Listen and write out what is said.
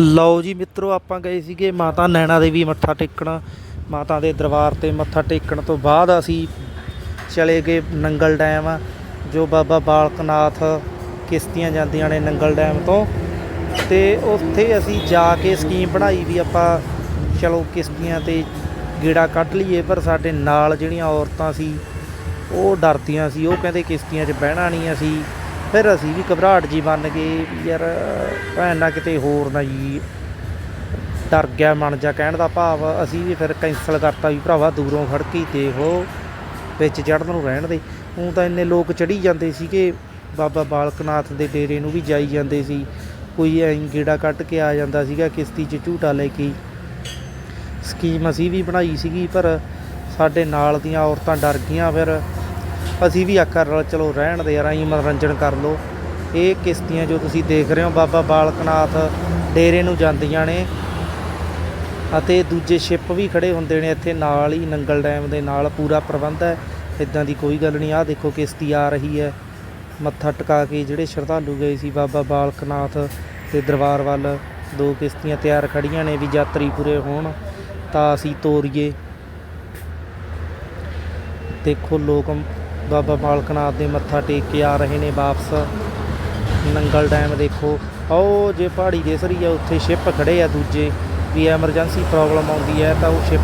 ਲਓ ਜੀ ਮਿੱਤਰੋ, ਆਪਾਂ ਗਏ ਸੀਗੇ ਮਾਤਾ ਨੈਣਾ ਦੇਵੀ ਮੱਥਾ ਟੇਕਣ। ਮਾਤਾ ਦੇ ਦਰਬਾਰ ਤੇ ਮੱਥਾ ਟੇਕਣ ਤੋਂ ਬਾਅਦ ਅਸੀਂ ਚਲੇ ਗਏ ਨੰਗਲ ਡੈਮ, ਜੋ ਬਾਬਾ ਬਾਲਕਨਾਥ ਕਿਸ਼ਤੀਆਂ ਜਾਂਦੀਆਂ ਨੇ ਨੰਗਲ ਡੈਮ ਤੋਂ। ਤੇ ਉੱਥੇ ਅਸੀਂ ਜਾ ਕੇ ਸਕੀਮ ਬਣਾਈ ਵੀ ਆਪਾਂ, ਚਲੋ ਕਿਸ਼ਤੀਆਂ ਤੇ ਗੇੜਾ ਕੱਢ ਲਈਏ, ਪਰ ਸਾਡੇ ਨਾਲ ਜਿਹੜੀਆਂ ਔਰਤਾਂ ਸੀ, ਉਹ ਡਰਦੀਆਂ ਸੀ। ਉਹ ਕਹਿੰਦੇ ਕਿਸ਼ਤੀਆਂ 'ਚ ਬਹਿਣਾ ਨਹੀਂ ਅਸੀਂ। ਫਿਰ ਅਸੀਂ ਵੀ ਘਬਰਾਹਟ ਜੀ ਬਣ ਗਏ ਵੀ ਯਾਰ, ਭੈਣ ਨਾ ਕਿਤੇ ਹੋਰ ਨਾ ਜੀ। ਡਰ ਗਿਆ ਮਨ ਜਾ ਕਹਿਣ ਦਾ ਭਾਵ, ਅਸੀਂ ਵੀ ਫਿਰ ਕੈਂਸਲ ਕਰਤਾ ਵੀ ਭਰਾਵਾ ਦੂਰੋਂ ਖੜ ਕੇ ਦੇਖੋ, ਵਿੱਚ ਚੜ੍ਹਨ ਨੂੰ ਰਹਿਣ ਦੇ। ਹੁਣ ਤਾਂ ਇੰਨੇ ਲੋਕ ਚੜੀ ਜਾਂਦੇ ਸੀਗੇ, ਬਾਬਾ ਬਾਲਕਨਾਥ ਦੇ ਡੇਰੇ ਨੂੰ ਵੀ ਜਾਈ ਜਾਂਦੇ ਸੀ। ਕੋਈ ਐਂ ਗੇੜਾ ਕੱਢ ਕੇ ਆ ਜਾਂਦਾ ਸੀਗਾ, ਕਿਸ਼ਤੀ 'ਚ ਝੂਟਾ ਲੈ ਕੇ। ਸਕੀਮ ਅਸੀਂ ਵੀ ਬਣਾਈ ਸੀਗੀ, ਪਰ ਸਾਡੇ ਨਾਲ ਦੀਆਂ ਔਰਤਾਂ ਡਰ ਗਈਆਂ, ਫਿਰ ਅਸੀਂ ਵੀ ਆਖਰ ਨਾਲ ਚਲੋ ਰਹਿਣ ਦੇ ਯਾਰ ਅਸੀਂ ਮਨੋਰੰਜਨ ਕਰ ਲਓ। ਇਹ ਕਿਸ਼ਤੀਆਂ ਜੋ ਤੁਸੀਂ ਦੇਖ ਰਹੇ ਹੋ, ਬਾਬਾ ਬਾਲਕਨਾਥ ਡੇਰੇ ਨੂੰ ਜਾਂਦੀਆਂ ਨੇ ਅਤੇ ਦੂਜੇ ਸ਼ਿਪ ਵੀ ਖੜੇ ਹੁੰਦੇ ਨੇ ਇੱਥੇ ਨਾਲ ਹੀ, ਨੰਗਲ ਡੈਮ ਦੇ ਨਾਲ ਪੂਰਾ ਪ੍ਰਬੰਧ ਹੈ। ਇਦਾਂ ਦੀ ਕੋਈ ਗੱਲ ਨਹੀਂ, ਆਹ ਦੇਖੋ ਕਿਸ਼ਤੀ ਆ ਰਹੀ ਹੈ। ਮੱਥਾ ਟਿਕਾ ਕੇ ਜਿਹੜੇ ਸ਼ਰਧਾਲੂ ਗਏ ਸੀ ਬਾਬਾ ਬਾਲਕਨਾਥ ਦੇ ਦਰਬਾਰ ਵੱਲ, ਦੋ ਕਿਸ਼ਤੀਆਂ ਤਿਆਰ ਖੜੀਆਂ ਨੇ ਵੀ ਯਾਤਰੀ ਪੂਰੇ ਹੋਣ, ਤਾਂ ਅਸੀਂ ਤੋਰੀਏ। ਦੇਖੋ ਲੋਕ ਬਾਬਾ ਬਾਲਕਨਾਥ ਦੇ ਮੱਥਾ ਟੇਕ ਕੇ ਆ ਰਹੇ ਨੇ ਵਾਪਸ। ਨੰਗਲ ਡੈਮ ਦੇਖੋ। ਉਹ ਜੇ ਪਹਾੜੀ ਦੇਸਰੀ ਆ, ਉੱਥੇ ਸ਼ਿਪ ਖੜੇ ਆ ਦੂਜੇ। ਵੀ ਐਮਰਜੈਂਸੀ ਪ੍ਰੋਬਲਮ ਆਉਂਦੀ ਹੈ, ਤਾਂ ਉਹ ਸ਼ਿਪ